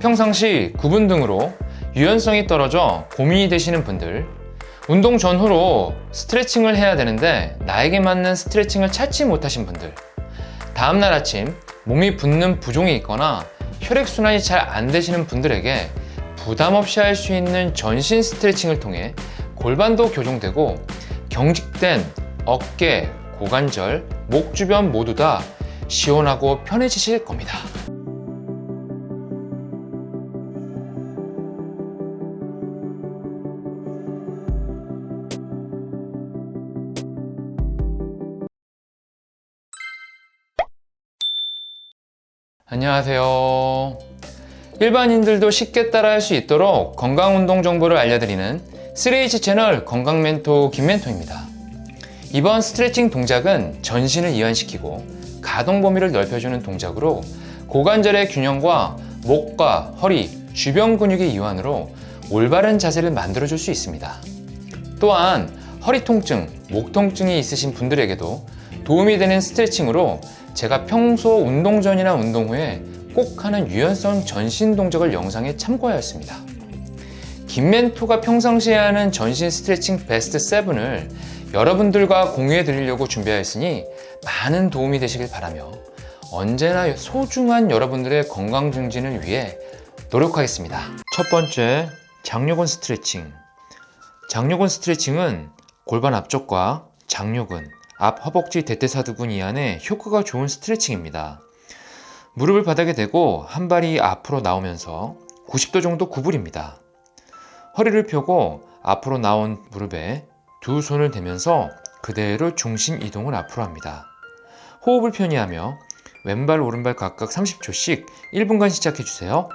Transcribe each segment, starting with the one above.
평상시 구분 등으로 유연성이 떨어져 고민이 되시는 분들, 운동 전후로 스트레칭을 해야 되는데 나에게 맞는 스트레칭을 찾지 못하신 분들, 다음날 아침 몸이 붓는 부종이 있거나 혈액순환이 잘 안 되시는 분들에게 부담 없이 할 수 있는 전신 스트레칭을 통해 골반도 교정되고 경직된 어깨, 고관절, 목 주변 모두 다 시원하고 편해지실 겁니다. 안녕하세요. 일반인들도 쉽게 따라할 수 있도록 건강 운동 정보를 알려드리는 3H 채널 건강 멘토 김멘토입니다. 이번 스트레칭 동작은 전신을 이완시키고 가동 범위를 넓혀주는 동작으로 고관절의 균형과 목과 허리, 주변 근육의 이완으로 올바른 자세를 만들어줄 수 있습니다. 또한 허리 통증, 목 통증이 있으신 분들에게도 도움이 되는 스트레칭으로 제가 평소 운동 전이나 운동 후에 꼭 하는 유연성 전신 동작을 영상에 참고하였습니다. 김멘토가 평상시에 하는 전신 스트레칭 베스트 7을 여러분들과 공유해 드리려고 준비하였으니 많은 도움이 되시길 바라며 언제나 소중한 여러분들의 건강 증진을 위해 노력하겠습니다. 첫 번째, 장요근 스트레칭. 장요근 스트레칭은 골반 앞쪽과 장요근, 앞 허벅지 대퇴사두근 이안에 효과가 좋은 스트레칭입니다. 무릎을 바닥에 대고 한 발이 앞으로 나오면서 90도 정도 구부립니다. 허리를 펴고 앞으로 나온 무릎에 두 손을 대면서 그대로 중심 이동을 앞으로 합니다. 호흡을 편히 하며 왼발 오른발 각각 30초씩 1분간 시작해 주세요.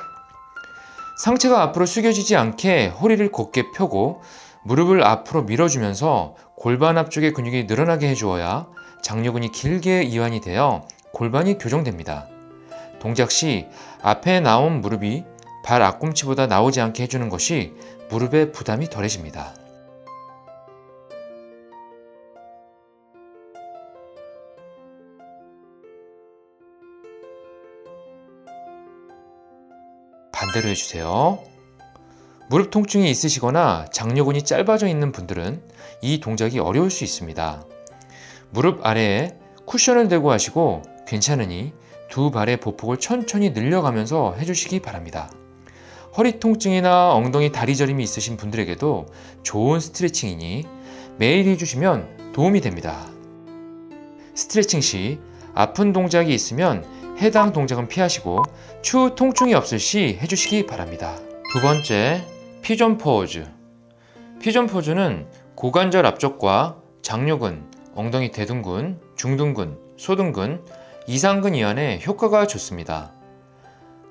상체가 앞으로 숙여지지 않게 허리를 곧게 펴고 무릎을 앞으로 밀어주면서 골반 앞쪽의 근육이 늘어나게 해주어야 장요근이 길게 이완이 되어 골반이 교정됩니다. 동작 시 앞에 나온 무릎이 발 앞꿈치보다 나오지 않게 해주는 것이 무릎의 부담이 덜해집니다. 반대로 해주세요. 무릎 통증이 있으시거나 장요근이 짧아져 있는 분들은 이 동작이 어려울 수 있습니다. 무릎 아래에 쿠션을 대고 하시고 괜찮으니 두 발의 보폭을 천천히 늘려가면서 해주시기 바랍니다. 허리 통증이나 엉덩이 다리 저림이 있으신 분들에게도 좋은 스트레칭이니 매일 해주시면 도움이 됩니다. 스트레칭 시 아픈 동작이 있으면 해당 동작은 피하시고 추후 통증이 없을 시 해주시기 바랍니다. 두 번째, 피존 포즈. 피존 포즈는 고관절 앞쪽과 장요근, 엉덩이 대둔근, 중둔근, 소둔근, 이상근 이완에 효과가 좋습니다.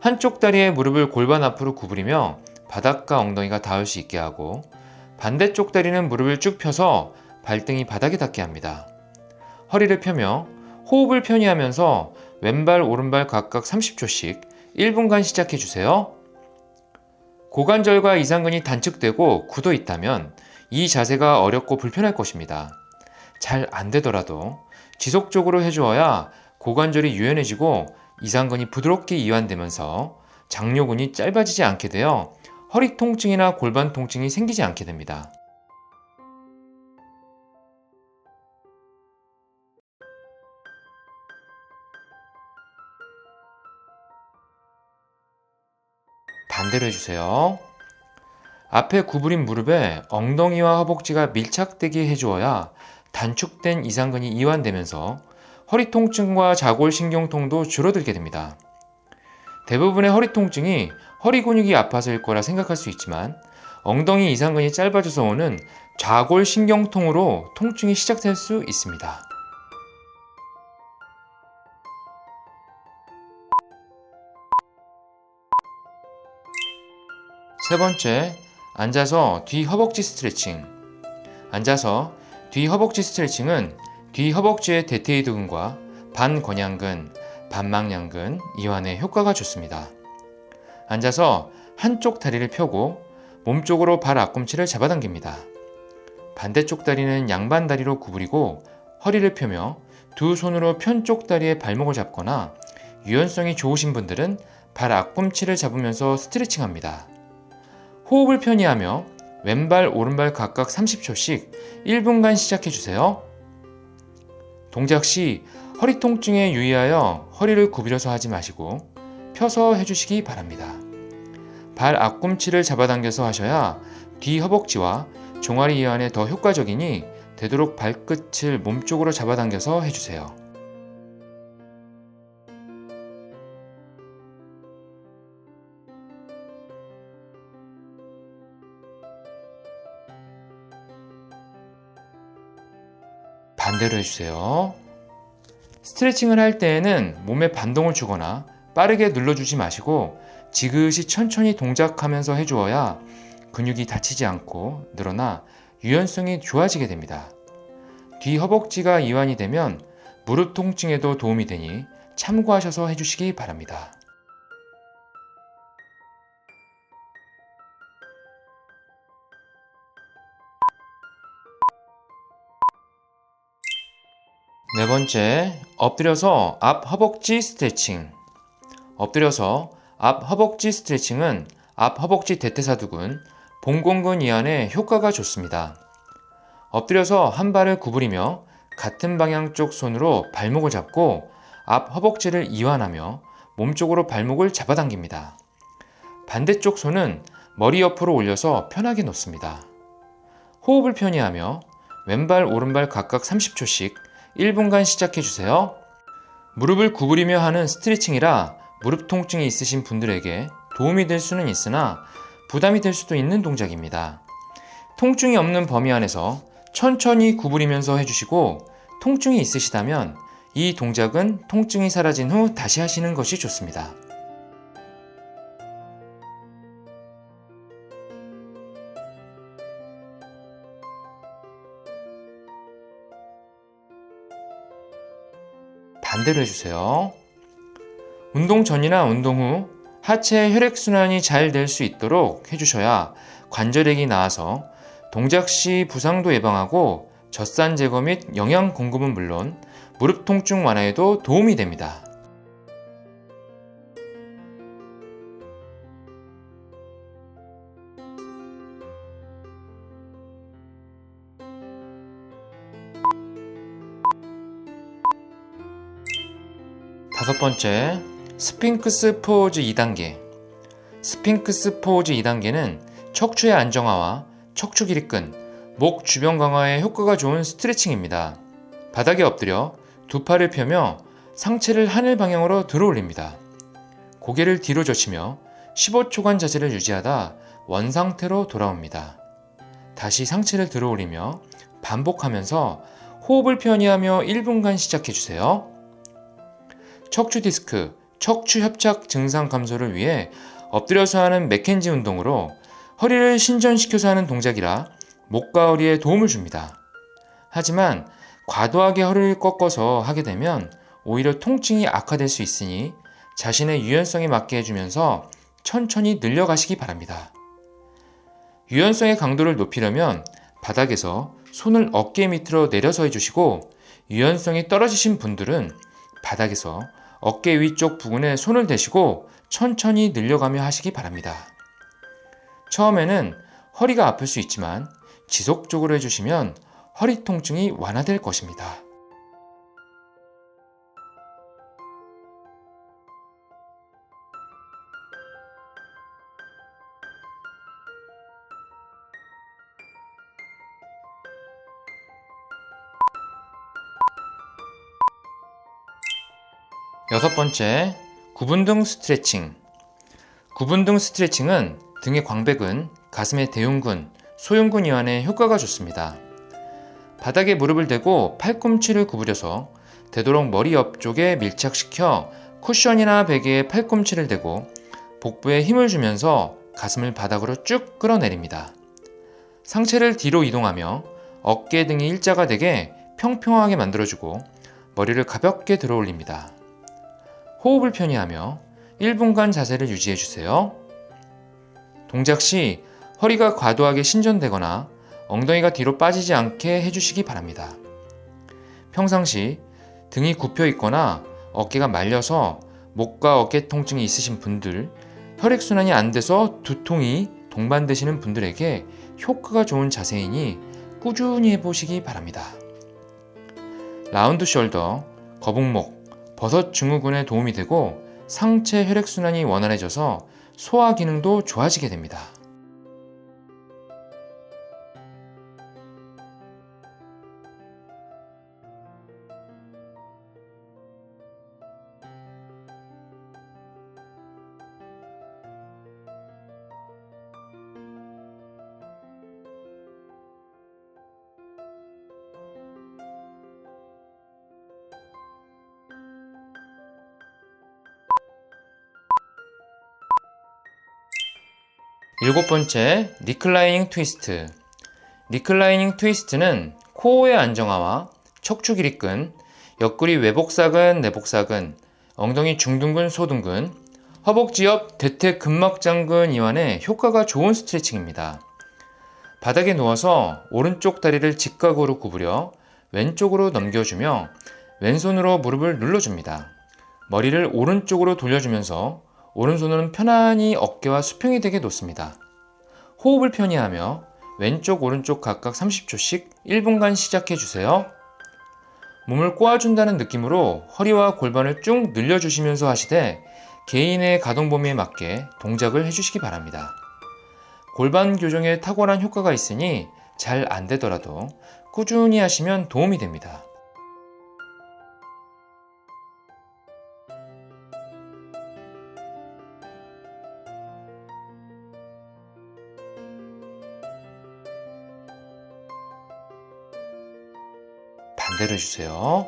한쪽 다리의 무릎을 골반 앞으로 구부리며 바닥과 엉덩이가 닿을 수 있게 하고 반대쪽 다리는 무릎을 쭉 펴서 발등이 바닥에 닿게 합니다. 허리를 펴며 호흡을 편히 하면서 왼발, 오른발 각각 30초씩 1분간 시작해 주세요. 고관절과 이상근이 단축되고 굳어 있다면 이 자세가 어렵고 불편할 것입니다. 잘 안 되더라도 지속적으로 해주어야 고관절이 유연해지고 이상근이 부드럽게 이완되면서 장요근이 짧아지지 않게 되어 허리 통증이나 골반 통증이 생기지 않게 됩니다. 반대로 해주세요. 앞에 구부린 무릎에 엉덩이와 허벅지가 밀착되게 해주어야 단축된 이상근이 이완되면서 허리 통증과 자골 신경통도 줄어들게 됩니다. 대부분의 허리 통증이 허리 근육이 아파서일 거라 생각할 수 있지만 엉덩이 이상근이 짧아져서 오는 자골신경통으로 통증이 시작될 수 있습니다. 세 번째, 앉아서 뒤 허벅지 스트레칭. 앉아서 뒤 허벅지 스트레칭은 뒤 허벅지의 대퇴이두근과 반권양근, 반망양근 이완에 효과가 좋습니다. 앉아서 한쪽 다리를 펴고 몸쪽으로 발 앞꿈치를 잡아당깁니다. 반대쪽 다리는 양반 다리로 구부리고 허리를 펴며 두 손으로 편쪽 다리의 발목을 잡거나 유연성이 좋으신 분들은 발 앞꿈치를 잡으면서 스트레칭합니다. 호흡을 편히 하며 왼발, 오른발 각각 30초씩 1분간 시작해 주세요. 동작 시 허리 통증에 유의하여 허리를 구부려서 하지 마시고 펴서 해주시기 바랍니다. 발 앞꿈치를 잡아당겨서 하셔야 뒤 허벅지와 종아리 이완에 더 효과적이니 되도록 발끝을 몸쪽으로 잡아당겨서 해주세요. 반대로 해주세요. 스트레칭을 할 때에는 몸에 반동을 주거나 빠르게 눌러주지 마시고 지그시 천천히 동작하면서 해주어야 근육이 다치지 않고 늘어나 유연성이 좋아지게 됩니다. 뒤 허벅지가 이완이 되면 무릎 통증에도 도움이 되니 참고하셔서 해주시기 바랍니다. 네 번째, 엎드려서 앞 허벅지 스트레칭. 엎드려서 앞 허벅지 스트레칭은 앞 허벅지 대퇴사두근, 봉공근 이완에 효과가 좋습니다. 엎드려서 한 발을 구부리며 같은 방향 쪽 손으로 발목을 잡고 앞 허벅지를 이완하며 몸쪽으로 발목을 잡아당깁니다. 반대쪽 손은 머리 옆으로 올려서 편하게 놓습니다. 호흡을 편히 하며 왼발, 오른발 각각 30초씩 1분간 시작해 주세요. 무릎을 구부리며 하는 스트레칭이라 무릎 통증이 있으신 분들에게 도움이 될 수는 있으나 부담이 될 수도 있는 동작입니다. 통증이 없는 범위 안에서 천천히 구부리면서 해주시고 통증이 있으시다면 이 동작은 통증이 사라진 후 다시 하시는 것이 좋습니다. 반대로 해주세요. 운동 전이나 운동 후 하체 혈액순환이 잘 될 수 있도록 해주셔야 관절액이 나아서 동작 시 부상도 예방하고 젖산 제거 및 영양 공급은 물론 무릎 통증 완화에도 도움이 됩니다. 다섯 번째, 스핑크스 포즈 2단계. 스핑크스 포즈 2단계는 척추의 안정화와 척추 길이끈, 목 주변 강화에 효과가 좋은 스트레칭입니다. 바닥에 엎드려 두 팔을 펴며 상체를 하늘 방향으로 들어 올립니다. 고개를 뒤로 젖히며 15초간 자세를 유지하다 원상태로 돌아옵니다. 다시 상체를 들어 올리며 반복하면서 호흡을 편히 하며 1분간 시작해 주세요. 척추 디스크, 척추 협착 증상 감소를 위해 엎드려서 하는 맥켄지 운동으로 허리를 신전시켜서 하는 동작이라 목과 허리에 도움을 줍니다. 하지만 과도하게 허리를 꺾어서 하게 되면 오히려 통증이 악화될 수 있으니 자신의 유연성에 맞게 해주면서 천천히 늘려가시기 바랍니다. 유연성의 강도를 높이려면 바닥에서 손을 어깨 밑으로 내려서 해주시고 유연성이 떨어지신 분들은 바닥에서 어깨 위쪽 부분에 손을 대시고 천천히 늘려가며 하시기 바랍니다. 처음에는 허리가 아플 수 있지만 지속적으로 해주시면 허리 통증이 완화될 것입니다. 여섯 번째, 구분등 스트레칭. 구분등 스트레칭은 등의 광배근, 가슴의 대흉근, 소흉근 이완에 효과가 좋습니다. 바닥에 무릎을 대고 팔꿈치를 구부려서 되도록 머리 옆쪽에 밀착시켜 쿠션이나 베개에 팔꿈치를 대고 복부에 힘을 주면서 가슴을 바닥으로 쭉 끌어내립니다. 상체를 뒤로 이동하며 어깨 등이 일자가 되게 평평하게 만들어주고 머리를 가볍게 들어 올립니다. 호흡을 편히 하며 1분간 자세를 유지해 주세요. 동작 시 허리가 과도하게 신전되거나 엉덩이가 뒤로 빠지지 않게 해주시기 바랍니다. 평상시 등이 굽혀 있거나 어깨가 말려서 목과 어깨 통증이 있으신 분들, 혈액순환이 안 돼서 두통이 동반되시는 분들에게 효과가 좋은 자세이니 꾸준히 해보시기 바랍니다. 라운드 숄더, 거북목, 버섯 증후군에 도움이 되고 상체 혈액순환이 원활해져서 소화 기능도 좋아지게 됩니다. 일곱 번째, 리클라이닝 트위스트. 리클라이닝 트위스트는 코어의 안정화와 척추 길이근, 옆구리 외복사근, 내복사근, 엉덩이 중둔근, 소둔근, 허벅지 옆 대퇴 근막장근 이완에 효과가 좋은 스트레칭입니다. 바닥에 누워서 오른쪽 다리를 직각으로 구부려 왼쪽으로 넘겨주며 왼손으로 무릎을 눌러줍니다. 머리를 오른쪽으로 돌려주면서 오른손은 편안히 어깨와 수평이 되게 놓습니다. 호흡을 편히 하며 왼쪽, 오른쪽 각각 30초씩 1분간 시작해 주세요. 몸을 꼬아준다는 느낌으로 허리와 골반을 쭉 늘려주시면서 하시되 개인의 가동 범위에 맞게 동작을 해주시기 바랍니다. 골반 교정에 탁월한 효과가 있으니 잘 안 되더라도 꾸준히 하시면 도움이 됩니다. 주세요.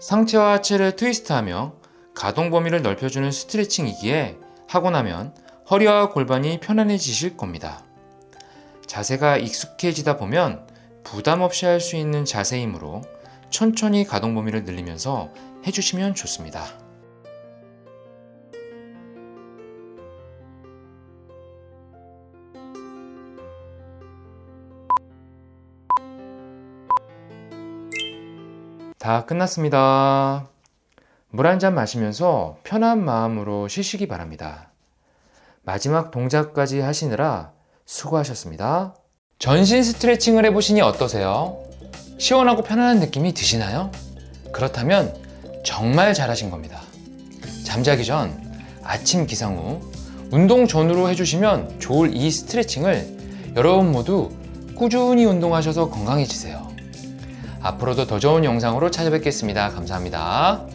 상체와 하체를 트위스트하며 가동 범위를 넓혀주는 스트레칭이기에 하고 나면 허리와 골반이 편안해지실 겁니다. 자세가 익숙해지다 보면 부담 없이 할 수 있는 자세이므로 천천히 가동 범위를 늘리면서 해주시면 좋습니다. 다 끝났습니다. 물 한 잔 마시면서 편한 마음으로 쉬시기 바랍니다. 마지막 동작까지 하시느라 수고하셨습니다. 전신 스트레칭을 해보시니 어떠세요? 시원하고 편안한 느낌이 드시나요? 그렇다면 정말 잘하신 겁니다. 잠자기 전, 아침 기상 후, 운동 전후로 해주시면 좋을 이 스트레칭을 여러분 모두 꾸준히 운동하셔서 건강해지세요. 앞으로도 더 좋은 영상으로 찾아뵙겠습니다. 감사합니다.